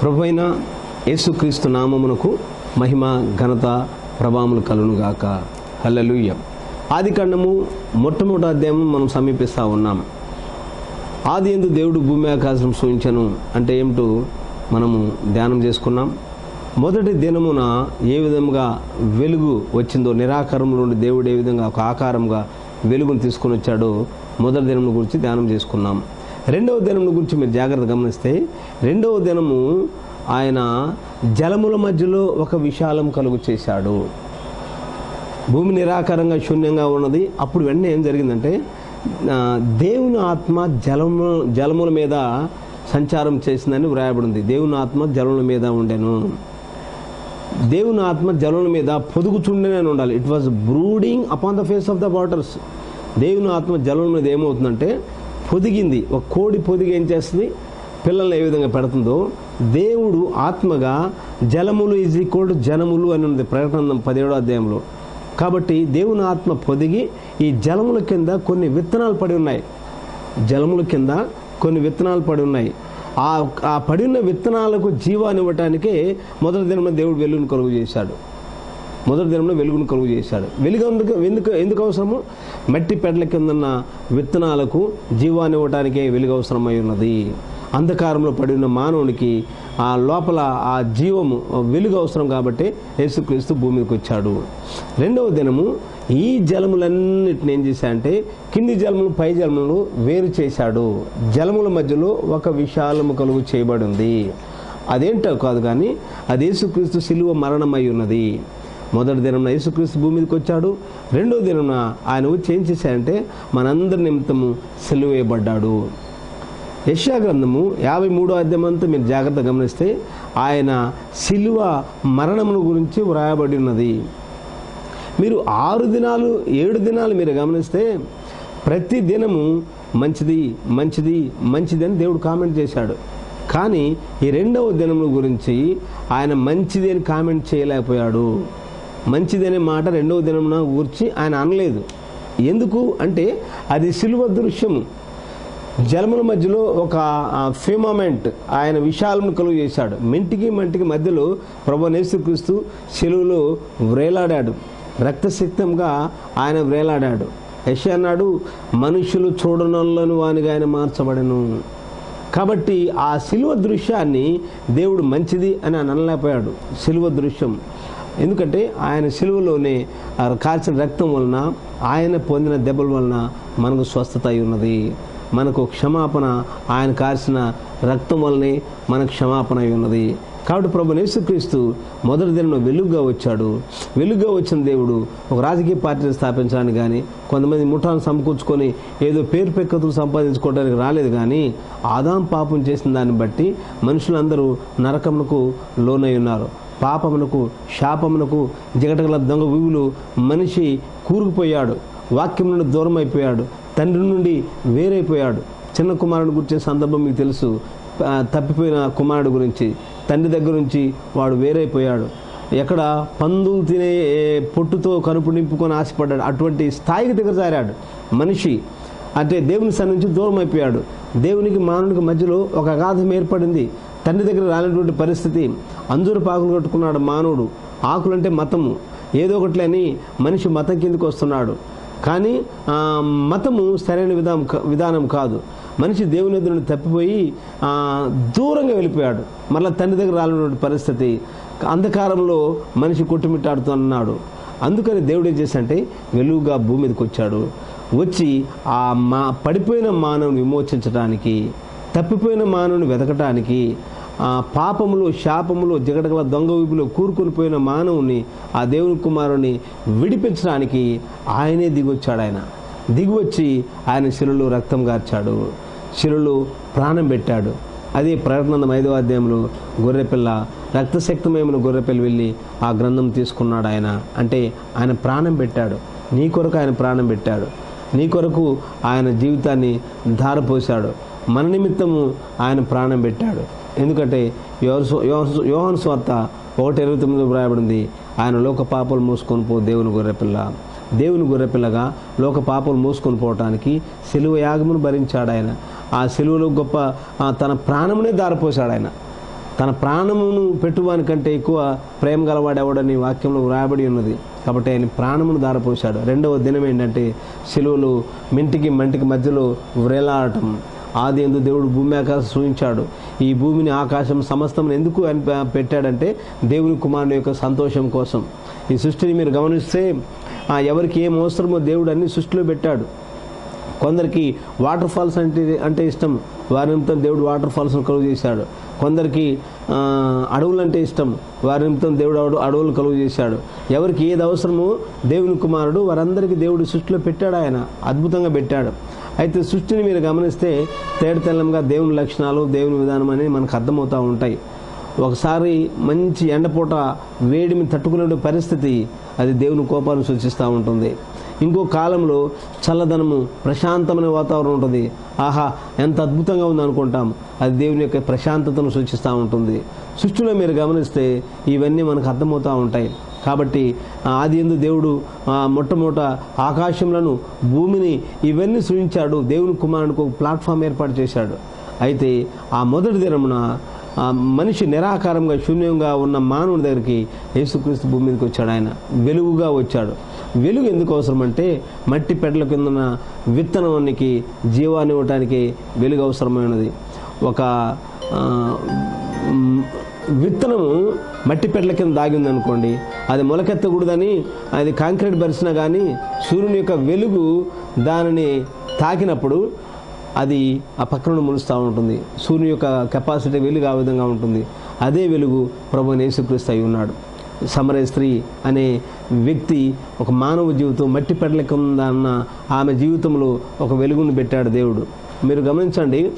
ప్రభు అయిన యేసుక్రీస్తు నామమునకు మహిమ ఘనత ప్రభావములు కలునుగాక హల్లలుయ్య ఆది కండము మొట్టమొదటి అధ్యాయం మనం సమీపిస్తూ ఉన్నాం. ఆది ఎందు దేవుడు భూమి ఆకాశం సూచించను అంటే ఏమిటో మనము ధ్యానం చేసుకున్నాం. మొదటి దినమున ఏ విధంగా వెలుగు వచ్చిందో నిరాకారం నుండి దేవుడు ఏ విధంగా ఒక ఆకారంగా వెలుగును తీసుకొని వచ్చాడో మొదటి దినం గురించి ధ్యానం చేసుకున్నాం. రెండవ దినం గురించి మీరు జాగ్రత్త గమనిస్తే రెండవ దినము ఆయన జలముల మధ్యలో ఒక విశాలం కలుగు చేశాడు. భూమి నిరాకారంగా శూన్యంగా ఉన్నది. అప్పుడు వెంటనే ఏం జరిగిందంటే దేవుని ఆత్మ జలము జలముల మీద సంచారం చేసిందని వ్రాయబడింది. దేవుని ఆత్మ జలముల మీద ఉండెను. దేవుని ఆత్మ జలముల మీద పొదుగుచుండేనే ఉండాలి. It was brooding upon the face of the waters దేవుని ఆత్మ జలముల మీద ఏమవుతుందంటే పొదిగింది. ఒక కోడి పొదిగి ఏం చేస్తుంది? పిల్లల్ని ఏ విధంగా పెడుతుందో దేవుడు ఆత్మగా జలములు ఈజ్ ఈక్వల్ టు జనములు అని ఉంది ప్రకటన పదిహేడో అధ్యాయంలో. కాబట్టి దేవుని ఆత్మ పొదిగి ఈ జలముల కింద కొన్ని విత్తనాలు పడి ఉన్నాయి. జలముల కింద కొన్ని విత్తనాలు పడి ఉన్నాయి. ఆ ఆ పడిన విత్తనాలకు జీవాన్ని ఇవ్వటానికే మొదటి దినమున దేవుడు వెలుగును కలుగు చేశాడు. మొదటి దినంలో వెలుగును కలుగు చేశాడు. వెలుగు ఎందుకు ఎందుకు ఎందుకు అవసరము? మట్టి పెడల కిందన్న విత్తనాలకు జీవాన్ని ఇవ్వటానికే వెలుగు అవసరమై ఉన్నది. అంధకారంలో పడి ఉన్న మానవునికి ఆ లోపల ఆ జీవము వెలుగు అవసరం కాబట్టి యేసుక్రీస్తు భూమికి వచ్చాడు. రెండవ దినము ఈ జలములన్నిటిని ఏం చేశాడంటే కింది జలములు పై జలములు వేరు చేశాడు. జలముల మధ్యలో ఒక విశాలము కలుగు చేయబడి ఉంది అదేంటో కాదు కానీ అది యేసుక్రీస్తు సిలువ మరణమై ఉన్నది. మొదటి దినం యేసుక్రీస్తు భూమి మీదకి వచ్చాడు. రెండో దినం ఆయన వచ్చి ఏం చేశాడంటే మనందరి నిమిత్తము సెలవేయబడ్డాడు. వేయబడ్డాడు యశా గ్రంథము యాభై మూడో అధ్యాయం మీరు జాగ్రత్త గమనిస్తే ఆయన శిలువ మరణమును గురించి వ్రాయబడి ఉన్నది. మీరు ఆరు దినాలు ఏడు దినాలు మీరు గమనిస్తే ప్రతి దినము మంచిది మంచిది మంచిది అని దేవుడు కామెంట్ చేశాడు. కానీ ఈ రెండవ దినముల గురించి ఆయన మంచిది అని కామెంట్ చేయలేకపోయాడు. మంచిదనే మాట రెండవ దినమున ఊర్చి ఆయన అనలేదు. ఎందుకు? అంటే అది సిలువ దృశ్యము. జలముల మధ్యలో ఒక ఫిమమెంట్ ఆయన విశాలను కలుగు చేశాడు. మింటికి మంటికి మధ్యలో ప్రభు నేసుక్రీస్తు సెలువులో వ్రేలాడాడు. రక్తసిక్తంగా ఆయన వ్రేలాడాడు. యశ అన్నాడు మనుషులు చూడనంలోని వానిగా ఆయన మార్చబడను. కాబట్టి ఆ సిలువ దృశ్యాన్ని దేవుడు మంచిది అని ఆయన అనలేకపోయాడు. సిలువ దృశ్యం. ఎందుకంటే ఆయన సిలువలోనే ఆ కాల్చిన రక్తం వలన ఆయన పొందిన దెబ్బల వలన మనకు స్వస్థత అయి ఉన్నది. మనకు క్షమాపణ ఆయన కాల్చిన రక్తం వల్లనే మనకు క్షమాపణ అయి ఉన్నది. కాబట్టి ప్రభు యేసుక్రీస్తు మొదటి దినం వెలుగుగా వచ్చాడు. వెలుగుగా వచ్చిన దేవుడు ఒక రాజకీయ పార్టీని స్థాపించడానికి కానీ కొంతమంది ముఠాను సమకూర్చుకొని ఏదో పేరు పెక్కతులు సంపాదించుకోవడానికి రాలేదు కానీ ఆదాం పాపం చేసిన దాన్ని బట్టి మనుషులందరూ నరకమునకు లోనై ఉన్నారు. పాపమునకు శాపమునకు జగటగల దొంగ వీవులు మనిషి కూరుకుపోయాడు. వాక్యం నుండి దూరం అయిపోయాడు తండ్రి నుండి వేరైపోయాడు. చిన్న కుమారుడు గురించిన సందర్భం మీకు తెలుసు. తప్పిపోయిన కుమారుడు గురించి. తండ్రి దగ్గర నుంచి వాడు వేరైపోయాడు. ఎక్కడ పందులు తినే పొట్టుతో కనుపు నింపుకొని ఆశపడ్డాడు. అటువంటి స్థాయికి దగ్గర జారాడు మనిషి. అంటే దేవుని సన్నించి దూరం అయిపోయాడు దేవునికి మానవునికి మధ్యలో ఒక అగాధం ఏర్పడింది. తండ్రి దగ్గర రానటువంటి పరిస్థితి. అంజూరు పాకులు కట్టుకున్నాడు మానవుడు. ఆకులంటే మతము. ఏదో ఒకట్లని మనిషి మతం కిందకు వస్తున్నాడు. కానీ మతము సరైన విధానం విధానం కాదు. మనిషి దేవుని ఎదురు నుండి తప్పిపోయి దూరంగా వెళ్ళిపోయాడు. మళ్ళీ తండ్రి దగ్గర రాలినటువంటి పరిస్థితి. అంధకారంలో మనిషి కొట్టుమిట్టాడుతున్నాడు అందుకని దేవుడు ఏం చేశాడంటే వెలుగుగా భూమి మీదకి వచ్చాడు. వచ్చి ఆ మా పడిపోయిన మానవుని విమోచించడానికి తప్పిపోయిన మానవుని వెతకటానికి ఆ పాపములు శాపములు జగడగల దొంగ ఊపిలో కూరుకుని పోయిన మానవుని ఆ దేవుని కుమారుని విడిపించడానికి ఆయనే దిగొచ్చాడు ఆయన. దిగివచ్చి ఆయన శిలులు రక్తం గార్చాడు. శిలులో ప్రాణం పెట్టాడు. అదే ప్రకటన ఐదవ అధ్యాయంలో గొర్రెపిల్ల రక్తశక్తమేమైన గొర్రెపిల్ల వెళ్ళి ఆ గ్రంథం తీసుకున్నాడు ఆయన. అంటే ఆయన ప్రాణం పెట్టాడు. నీ కొరకు ఆయన ప్రాణం పెట్టాడు. నీ కొరకు ఆయన జీవితాన్ని ధారపోశాడు. మన నిమిత్తము ఆయన ప్రాణం పెట్టాడు. ఎందుకంటే యోహన్ స్వార్త ఒకటి ఇరవై తొమ్మిది వ్రాయబడింది ఆయన లోక పాపలు మూసుకొని పో దేవుని గొర్రెపిల్ల దేవుని గొర్రెపిల్లగా లోక పాపలు మూసుకొని పోవటానికి సెలువ యాగమును భరించాడు ఆయన. ఆ సెలువులో గొప్ప తన ప్రాణమునే దారిపోశాడు ఆయన. తన ప్రాణమును పెట్టువాని కంటే ఎక్కువ ప్రేమ గలవాడెవడని వాక్యంలో వ్రాయబడి ఉన్నది. కాబట్టి ఆయన ప్రాణమును దారపోశాడు. రెండవ దినం ఏంటంటే సెలువులు మింటికి మంటికి మధ్యలో వ్రేలాడటం. ఆది ఎందు దేవుడు భూమి ఆకాశం సూచించాడు. ఈ భూమిని ఆకాశం సమస్తం ఎందుకు అని పెట్టాడంటే దేవుని కుమారుని యొక్క సంతోషం కోసం. ఈ సృష్టిని మీరు గమనిస్తే ఎవరికి ఏం అవసరమో దేవుడు అన్ని సృష్టిలో పెట్టాడు. కొందరికి వాటర్ ఫాల్స్ అంటే అంటే ఇష్టం. వారి నిమిత్తం దేవుడు వాటర్ ఫాల్స్ను కలుగు చేశాడు. కొందరికి అడవులంటే అడవులు అంటే ఇష్టం. వారి నిమిత్తం దేవుడు అడవులు కలుగు చేశాడు. ఎవరికి ఏది అవసరమో దేవుని కుమారుడు వారందరికీ దేవుడు సృష్టిలో పెట్టాడు ఆయన. అద్భుతంగా పెట్టాడు. అయితే సృష్టిని మీరు గమనిస్తే తేడతెల్లంగా దేవుని లక్షణాలు దేవుని విధానం అనేది మనకు అర్థమవుతూ ఉంటాయి. ఒకసారి మంచి ఎండపూట వేడిని తట్టుకునే పరిస్థితి అది దేవుని కోపాన్ని సూచిస్తూ ఉంటుంది. ఇంకో కాలంలో చల్లదనము ప్రశాంతమైన వాతావరణం ఉంటుంది. ఆహా ఎంత అద్భుతంగా ఉంది అనుకుంటాం. అది దేవుని యొక్క ప్రశాంతతను సూచిస్తూ ఉంటుంది. సృష్టిలో మీరు గమనిస్తే ఇవన్నీ మనకు అర్థమవుతూ ఉంటాయి. కాబట్టి ఆది ఎందు దేవుడు మొట్టమొదట ఆకాశంలను భూమిని ఇవన్నీ సృజించాడు. దేవుని కుమారునికి ఒక ప్లాట్ఫామ్ ఏర్పాటు చేశాడు. అయితే ఆ మొదటి దినమున మనిషి నిరాకారంగా శూన్యంగా ఉన్న మానవుని దగ్గరికి యేసుక్రీస్తు భూమి మీదకి వచ్చాడు ఆయన. వెలుగుగా వచ్చాడు. వెలుగు ఎందుకు అవసరం అంటే మట్టి పెడల కింద విత్తనానికి జీవాన్ని ఇవ్వటానికి వెలుగు అవసరమైనది. ఒక విత్తనం విత్తనము మట్టి పెట్ల కింద దాగింది అనుకోండి అది మొలకెత్తకూడదని అది కాంక్రీట్ బరిసినా కానీ సూర్యుని యొక్క వెలుగు దానిని తాకినప్పుడు అది ఆ పక్కన ములుస్తూ ఉంటుంది. సూర్యుని యొక్క కెపాసిటీ వెలుగు ఆ విధంగా ఉంటుంది. అదే వెలుగు ప్రభు నేసుక్రీస్తు అయి ఉన్నాడు. సమరే స్త్రీ అనే వ్యక్తి ఒక మానవ జీవితం మట్టి పెడల కింద అన్న ఆమె జీవితంలో ఒక వెలుగును పెట్టాడు దేవుడు. మీరు గమనించండి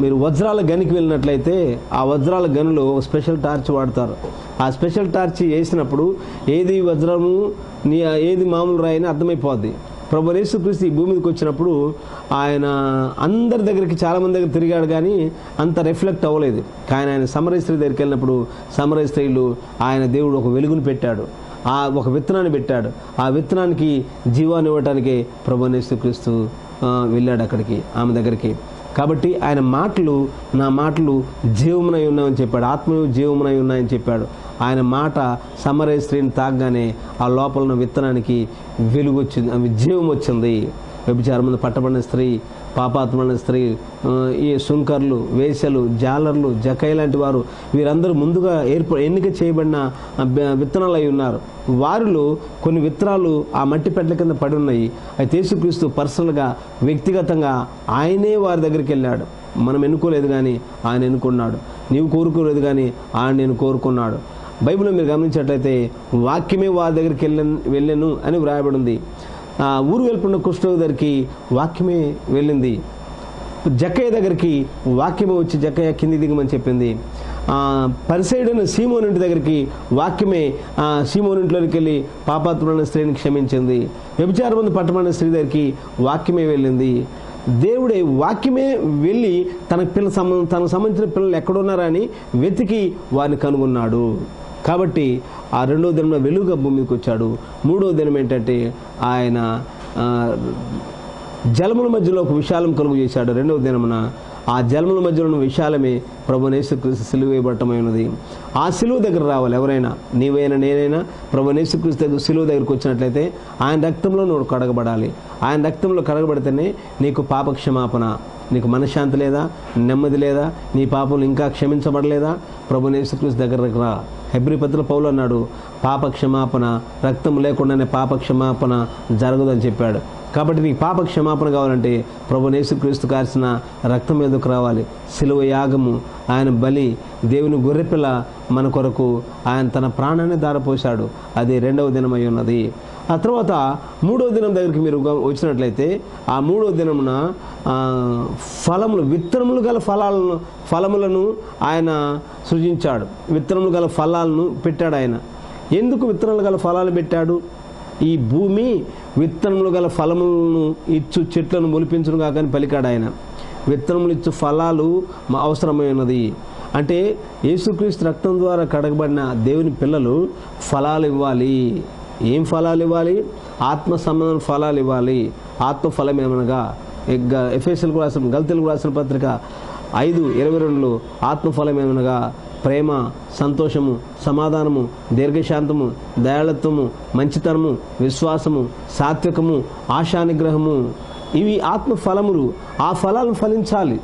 మీరు వజ్రాల గనికి వెళ్ళినట్లయితే ఆ వజ్రాల గనులు ఒక స్పెషల్ టార్చ్ వాడతారు. ఆ స్పెషల్ టార్చ్ వేసినప్పుడు ఏది వజ్రము నీ ఏది మామూలు రాయని అర్థమైపోద్ది. ప్రభు యేసుక్రీస్తు ఈ భూమి మీదకి వచ్చినప్పుడు ఆయన అందరి దగ్గరికి చాలామంది దగ్గర తిరిగాడు కానీ అంత రిఫ్లెక్ట్ అవ్వలేదు. కానీ ఆయన సమరస్త్రీ దగ్గరికి వెళ్ళినప్పుడు సమరస్త్రీలు ఆయన దేవుడు ఒక వెలుగును పెట్టాడు. ఆ ఒక విత్తనాన్ని పెట్టాడు. ఆ విత్తనానికి జీవాన్ని ఇవ్వటానికి ప్రభు యేసుక్రీస్తు వెళ్ళాడు అక్కడికి ఆమె దగ్గరికి. కాబట్టి ఆయన మాటలు నా మాటలు జీవమునై ఉన్నాయని చెప్పాడు. ఆత్మయు జీవమునై ఉన్నాయని చెప్పాడు. ఆయన మాట సమరయ స్త్రీని తాగగానే ఆ లోపల విత్తనానికి వెలుగు వచ్చింది జీవం వచ్చింది వ్యభిచారం పట్టబడిన స్త్రీ పాపాత్మైన స్త్రీ ఈ సుంకర్లు వేసలు జాలర్లు జకై లాంటి వారు వీరందరూ ముందుగా ఏర్ప ఎన్నిక చేయబడిన విత్తనాలు అయి ఉన్నారు. వారిలో కొన్ని విత్తనాలు ఆ మట్టి పెట్టల కింద పడి ఉన్నాయి. అయితే యేసుక్రీస్తు పర్సనల్గా వ్యక్తిగతంగా ఆయనే వారి దగ్గరికి వెళ్ళాడు. మనం ఎన్నుకోలేదు కానీ ఆయన ఎన్నుకున్నాడు. నీవు కోరుకోలేదు కానీ ఆయన నేను కోరుకున్నాడు. బైబిల్లో మీరు గమనించినట్లయితే వాక్యమే వారి దగ్గరికి వెళ్ళను అని వ్రాయబడి ఉంది. ఊరు వెలుపున్న కుష్ఠరోగి దగ్గరికి వాక్యమే వెళ్ళింది. జక్కయ్య దగ్గరికి వాక్యమే వచ్చి జక్కయ్య కింది దిగమని చెప్పింది. ఆ, పరిసైడైన సీమోని ఇంటి దగ్గరికి వాక్యమే ఆ, సీమోని వెళ్ళి పాపాత్మైన స్త్రీని క్షమించింది. వ్యభిచారం మంది పట్టమైన స్త్రీ దగ్గరికి వాక్యమే వెళ్ళింది. దేవుడే వాక్యమే వెళ్ళి తన పిల్ల సంబంధం తనకు సంబంధించిన పిల్లలు ఎక్కడున్నారని వెతికి వారిని కనుగొన్నాడు. కాబట్టి ఆ రెండో దినం వెలుగు భూమికి మీదకి వచ్చాడు. మూడో దినం ఏంటంటే ఆయన జలముల మధ్యలో ఒక విశాలం కలుగు చేశాడు. రెండవ దినమున ఆ జలముల మధ్యలో ఉన్న విశాలమే ప్రభు నేసుక్రీస్తు సిలువ వేయబట్టమైనది ఆ సిలువ దగ్గర రావాలి ఎవరైనా. నీవైనా నేనైనా ప్రభు నేసుక్రీస్తు దగ్గర సిలువ దగ్గరికి వచ్చినట్లయితే ఆయన రక్తంలో నువ్వు కడగబడాలి. ఆయన రక్తంలో కడగబడితేనే నీకు పాప క్షమాపణ నీకు మనశ్శాంతి లేదా? నెమ్మది లేదా? నీ పాపం ఇంకా క్షమించబడలేదా? ప్రభు నేసుక్రీస్తు దగ్గరకు రా. హెబ్రిపత్రుల పౌలు అన్నాడు పాప క్షమాపణ రక్తం లేకుండానే పాప క్షమాపణ జరగదని చెప్పాడు. కాబట్టి నీకు పాప క్షమాపణ కావాలంటే ప్రభు యేసుక్రీస్తు కాల్సిన రక్తం మీదకు రావాలి. సిలువ యాగము. ఆయన బలి దేవుని గొర్రెపిల్ల మన కొరకు ఆయన తన ప్రాణాన్ని దారపోశాడు. అది రెండవ దినమై ఉన్నది. ఆ తర్వాత మూడవ దినం దగ్గరికి మీరు వచ్చినట్లయితే ఆ మూడవ దినమున ఫలములు విత్తనములు గల ఫలాలను ఫలములను ఆయన సృజించాడు. విత్తనములు గల ఫలాలను పెట్టాడు ఆయన. ఎందుకు విత్తనాలు గల ఫలాలు పెట్టాడు? ఈ భూమి విత్తనములు గల ఫలములను ఇచ్చు చెట్లను మొలిపించును కాకని పలికాడు ఆయన. విత్తనములు ఇచ్చు ఫలాలు మా అవసరమైనది. అంటే యేసుక్రీస్తు రక్తం ద్వారా కడగబడిన దేవుని పిల్లలు ఫలాలు ఇవ్వాలి. ఏం ఫలాలు ఇవ్వాలి? ఆత్మ సంబంధం ఫలాలు ఇవ్వాలి. ఆత్మ ఫలం ఏమనగా? ఎఫ్ఎస్ఎల్కు రాసిన గల్తెలకు రాసిన పత్రిక ఐదు ఇరవై రెండులో ఆత్మఫలం ఏమనగా? ప్రేమ సంతోషము సమాధానము దీర్ఘశాంతము దయాళత్వము మంచితనము విశ్వాసము సాత్వికము ఆశానిగ్రహము. ఇవి ఆత్మ ఫలములు ఆ ఫలాలు ఫలించాలి.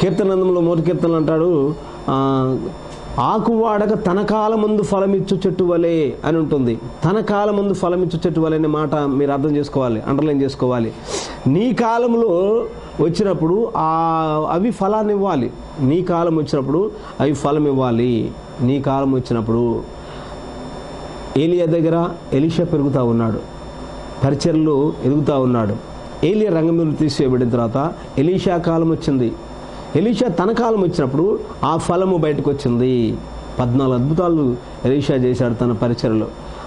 కీర్తనందంలో మోటి కీర్తనలు అంటాడు ఆకువాడక ఆకు వాడక తన కాలమందు ఫలమిచ్చు చెట్టు వలె అని ఉంటుంది. తన కాలమందు ఫలమిచ్చు చెట్టు వలె అనే మాట మీరు అర్థం చేసుకోవాలి అండర్లైన్ చేసుకోవాలి. నీ కాలంలో వచ్చినప్పుడు ఆ అవి ఫలాన్ని ఇవ్వాలి. నీ కాలం వచ్చినప్పుడు అవి ఫలం ఇవ్వాలి. నీ కాలం వచ్చినప్పుడు ఏలియా దగ్గర ఎలిషా పెరుగుతూ ఉన్నాడు. పరిచర్లు ఎదుగుతూ ఉన్నాడు. ఏలియా రంగంలో తీసివేయబడిన తర్వాత ఎలీషా కాలం వచ్చింది. ఎలీషా తన కాలం వచ్చినప్పుడు ఆ ఫలము బయటకు వచ్చింది పద్నాలుగు అద్భుతాలు ఎలీషా చేశాడు తన పరిచయలో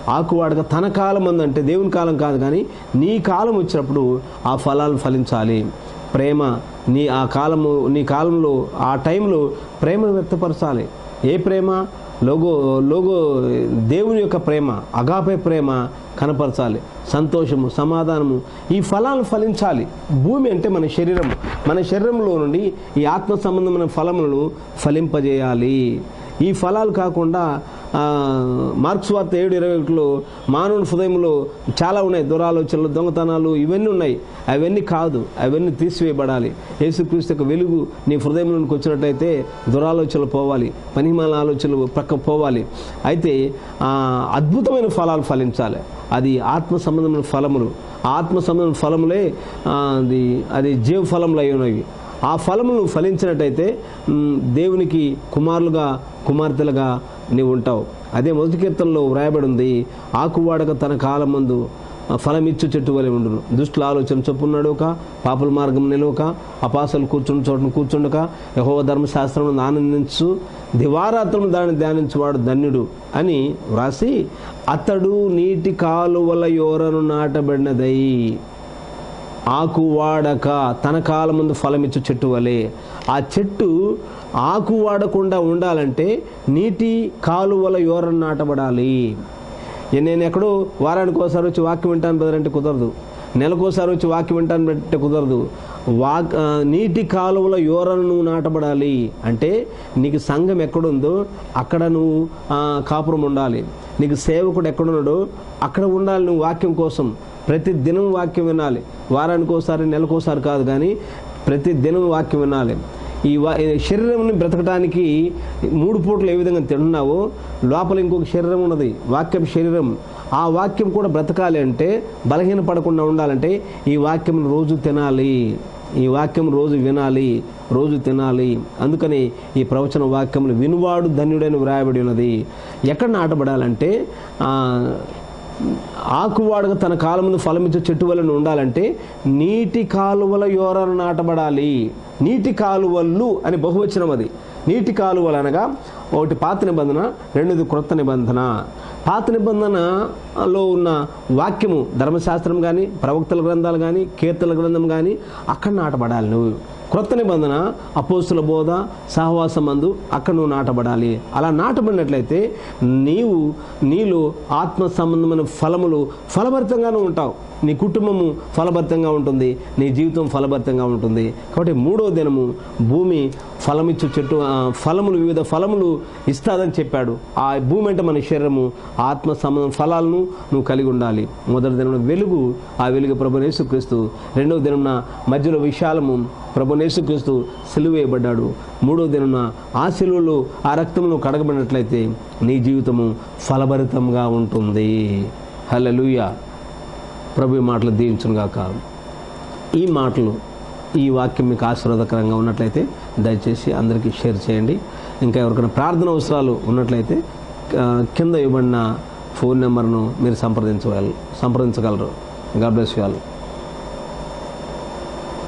ఆకువాడక తన కాలం అందంటే దేవుని కాలం కాదు కానీ నీ కాలం వచ్చినప్పుడు ఆ ఫలాలు ఫలించాలి. ప్రేమ నీ ఆ కాలము నీ కాలంలో ఆ టైంలో ప్రేమను వ్యక్తపరచాలి. ఏ ప్రేమ? లోగో లోగో దేవుని యొక్క ప్రేమ అగాపే ప్రేమ కనపరచాలి. సంతోషము సమాధానము ఈ ఫలాలు ఫలించాలి. భూమి అంటే మన శరీరం. మన శరీరంలో నుండి ఈ ఆత్మ సంబంధమైన ఫలములను ఫలింపజేయాలి. ఈ ఫలాలు కాకుండా మార్క్స్ వార్త ఏడు ఇరవై ఒకటిలో మానవుని హృదయంలో చాలా ఉన్నాయి. దురాలోచనలు దొంగతనాలు ఇవన్నీ ఉన్నాయి. అవన్నీ కాదు. అవన్నీ తీసివేయబడాలి. యేసుక్రీస్తు యొక్క వెలుగు నీ హృదయంలోనికి వచ్చినట్టయితే దురాలోచనలు పోవాలి. పనిమాల ఆలోచనలు ప్రక్క పోవాలి. అయితే అద్భుతమైన ఫలాలు ఫలించాలి. అది ఆత్మ సంబంధమైన ఫలములు. ఆత్మ సంబంధమైన ఫలములే అది అది జీవ ఫలములు అయి ఉన్నవి ఆ ఫలములను ఫలించినట్టయితే దేవునికి కుమారులుగా కుమార్తెలుగా నీవు ఉంటావు. అదే మొదటి కీర్తనలో వ్రాయబడి ఉంది ఆకువాడక తన కాలం ముందు ఫలమిచ్చు చెట్టు వలె ఉండును. దుష్టుల ఆలోచన చొప్పున్నాడు ఒక పాపుల మార్గం నిలవక అపాసలు కూర్చుని చోటను కూర్చుండక యహో ధర్మశాస్త్రం ఆనందించు దివారాత్రం దాన్ని ధ్యానించువాడు ధన్యుడు అని వ్రాసి అతడు నీటి కాలువల యోరను నాటబడినదై ఆకు వాడక తన కాలం ముందు ఫలమిచ్చు చెట్టు వలె. ఆ చెట్టు ఆకు వాడకుండా ఉండాలంటే నీటి కాలువల యోరను నాటబడాలి. నేను ఎక్కడో వారానికి ఒకసారి వచ్చి వాక్యం వింటాను బ్రదర్ అంటే కుదరదు. నెలకోసారి వచ్చి వాక్యం వింటాను అంటే కుదరదు. వాక్ నీటి కాలువల యోరను నువ్వు నాటబడాలి. అంటే నీకు సంఘం ఎక్కడుందో అక్కడ నువ్వు కాపురం ఉండాలి. నీకు సేవకుడు ఎక్కడున్నాడో అక్కడ ఉండాలి నువ్వు వాక్యం కోసం. ప్రతి దినం వాక్యం వినాలి. వారానికి ఒకసారి నెలకోసారి కాదు కానీ ప్రతి దినం వాక్యం వినాలి. ఈ వా శరీరంని బ్రతకడానికి మూడు పూటలు ఏ విధంగా తింటున్నావో లోపల ఇంకొక శరీరం ఉన్నది వాక్యం శరీరం. ఆ వాక్యం కూడా బ్రతకాలి అంటే బలహీన పడకుండా ఉండాలంటే ఈ వాక్యం రోజు తినాలి. ఈ వాక్యం రోజు వినాలి రోజు తినాలి. అందుకని ఈ ప్రవచన వాక్యములు వినువాడు ధన్యుడని వ్రాయబడి ఉన్నది. ఎక్కడ నాటబడాలంటే ఆకువాడగా ఆకువాడుగా తన కాలం ముందు ఫలమిచ్చే చెట్టు వలన ఉండాలంటే నీటి కాలువల యోరను నాటబడాలి. నీటి కాలువలు అని బహువచనం అది. నీటి కాలువలు అనగా ఒకటి పాత నిబంధన రెండోది క్రొత్త నిబంధన. పాత నిబంధనలో ఉన్న వాక్యము ధర్మశాస్త్రం కానీ ప్రవక్తల గ్రంథాలు కానీ కీర్తన గ్రంథం కానీ అక్కడ నాటబడాలి నువ్వు. క్రొత్త నిబంధన అపోస్తుల బోధ సహవాసం మందు అక్కడ నువ్వు నాటబడాలి. అలా నాటబడినట్లయితే నీవు నీలో ఆత్మ సంబంధమైన ఫలములు ఫలభరితంగానే ఉంటావు. నీ కుటుంబము ఫలభరితంగా ఉంటుంది నీ జీవితం ఫలభరితంగా ఉంటుంది. కాబట్టి మూడో దినము భూమి ఫలమిచ్చు చెట్టు ఫలములు వివిధ ఫలములు ఇస్తాదని చెప్పాడు. ఆ భూమి అంటే మన శరీరము ఆత్మ సంబంధం ఫలాలను నువ్వు కలిగి ఉండాలి. మొదటి దినం వెలుగు ఆ వెలుగు ప్రభు యేసుక్రీస్తు. రెండవ దినం మధ్యలో విశాలము ప్రభు యేసుక్రీస్తు సిలువేయబడ్డాడు మూడో దినమున ఆ సిలువలో ఆ రక్తంలో కడగబడినట్లయితే నీ జీవితము ఫలభరితంగా ఉంటుంది. హలలుయ ప్రభు మాటలు దీవించునుగాక ఈ మాటలు ఈ వాక్యం మీకు ఆశీర్వాదకరంగా ఉన్నట్లయితే దయచేసి అందరికీ షేర్ చేయండి. ఇంకా ఎవరికైనా ప్రార్థన అవసరాలు ఉన్నట్లయితే కింద ఇవ్వబడిన ఫోన్ నెంబర్ను మీరు సంప్రదించగలరు సంప్రదించగలరు. God bless you all.